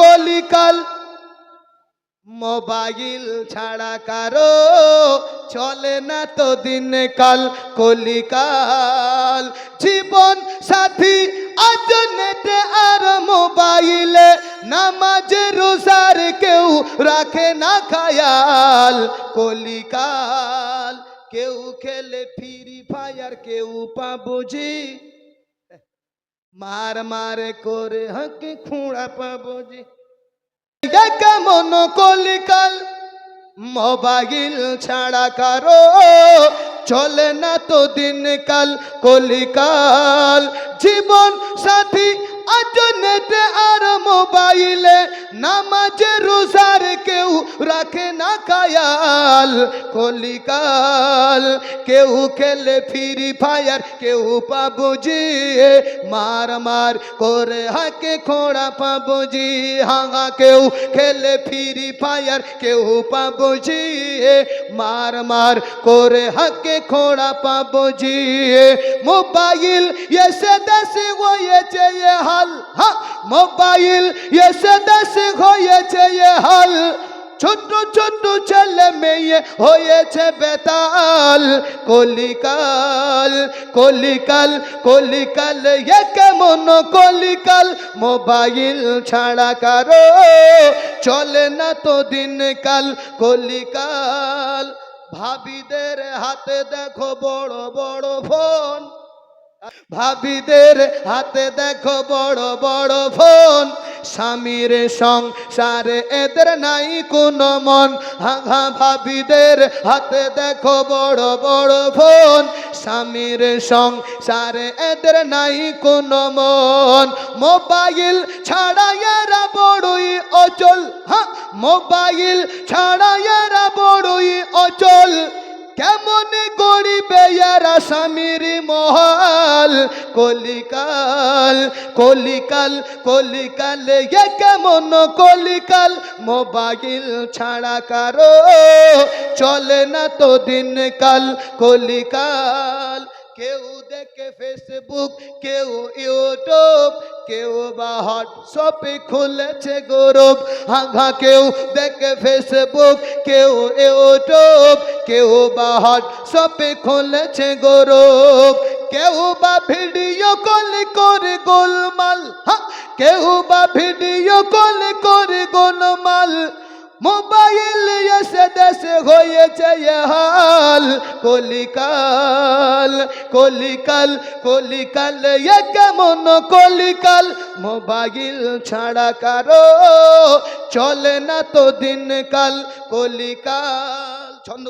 কলিকাল। Mobile ছাড়া কারও চলে না তো দিন কাল কলিকাল জীবন সাথী, আজ নেটে আর মোবাইলে নামাজ রোজার কেউ রাখে না খায়াল। কলিকাল কেউ খেলে ফ্রি ফায়ার, কেউ পাবজি। মার মারে করে হাঁকে খুঁড়া পাবজি এ কেমন কলিকাল মোবাইল ছাড়া কারও চলে না তো দিন কাল কলিকাল জীবন সাথী, আজ নেটে আর মোবাইলে, নামাজে কেউ রাখে না কায়াল কলিকাল কেউ খেলে ফ্রি ফায়ার কেউ পাবজি মার মার করে হাকে খোড়া পাবজি হাঙা কেউ খেলে ফ্রি ফায়ার কেউ পাবজি মার মার করে হাকে খোড়া পাবজি মোবাইল এসে দেশে হয়েছে এ হাল হা মোবাইল এসে দেশে হয়েছে এ হাল ছোট ছোট ছেলে মেয়ে হয়েছে বেতাল। কলিকাল কলিকাল কলিকাল, এ কেমন কলিকাল? মোবাইল ছাড়া কারও চলে না তো দিন কাল কলিকাল, ভাবিদের হাতে দেখো বড় বড় ফোন। ভাবিদের হাতে দেখো বড় বড় ফোন। স্বামীর সংসারে এদের নাই কোনো মন। হাঘা ভাবিদের হাতে দেখো বড় বড় ফোন। স্বামীর সংসারে এদের নাই কোনো মন। মোবাইল ছাড়া এরা বড়ই অচল। হ্যাঁ মোবাইল ছাড়া এরা বড়ই অচল। কেমন গরিবে ইয়ারা স্বামীর মহাল কলিকাল কলিকাল কলিকাল, এ কেমন কলিকাল? মোবাইল ছাড়া কারও চলে না তো দিন কাল কলিকাল, কেউ দেখে ফেসবুক কেউ ইউটিউব কেউ বা হোয়াটসঅ্যাপে খুলেছে গৌরব হাঘা কেউ দেখে ফেসবুক কেউ ইউটিউব কেউ বা হোয়াটসঅ্যাপে খুলেছে গৌরব কেউ বা ভিডিও কল করে গোলমাল কেউ বা ভিডিও কল করে গোলমাল। মোবাইল এসে দেশে হয়েছে হাল, কলিকাল কলিকাল কলিকাল, এ কেমন কলিকাল? মোবাইল ছাড়া কারও চলে না তো দিন কাল কলিকাল, ছন্দ